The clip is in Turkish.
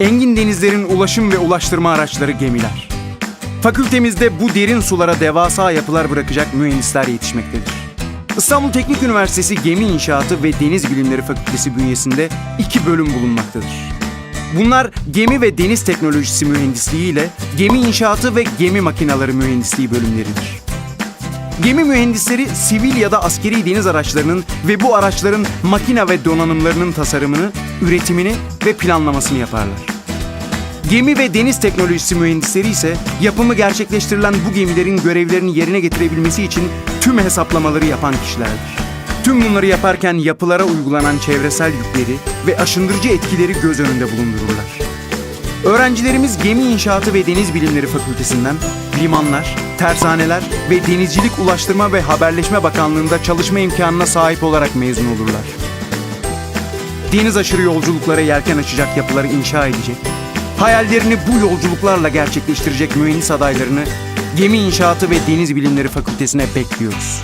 Engin denizlerin ulaşım ve ulaştırma araçları gemiler. Fakültemizde bu derin sulara devasa yapılar bırakacak mühendisler yetişmektedir. İstanbul Teknik Üniversitesi Gemi İnşaatı ve Deniz Bilimleri Fakültesi bünyesinde iki bölüm bulunmaktadır. Bunlar gemi ve deniz teknolojisi mühendisliği ile gemi inşaatı ve gemi makineleri mühendisliği bölümleridir. Gemi mühendisleri sivil ya da askeri deniz araçlarının ve bu araçların makine ve donanımlarının tasarımını, üretimini ve planlamasını yaparlar. Gemi ve deniz teknolojisi mühendisleri ise yapımı gerçekleştirilen bu gemilerin görevlerini yerine getirebilmesi için tüm hesaplamaları yapan kişilerdir. Tüm bunları yaparken yapılara uygulanan çevresel yükleri ve aşındırıcı etkileri göz önünde bulundururlar. Öğrencilerimiz Gemi İnşaatı ve Deniz Bilimleri Fakültesinden limanlar, tersaneler ve Denizcilik Ulaştırma ve Haberleşme Bakanlığı'nda çalışma imkanına sahip olarak mezun olurlar. Deniz aşırı yolculuklara yelken açacak yapıları inşa edecek, hayallerini bu yolculuklarla gerçekleştirecek mühendis adaylarını Gemi İnşaatı ve Deniz Bilimleri Fakültesine bekliyoruz.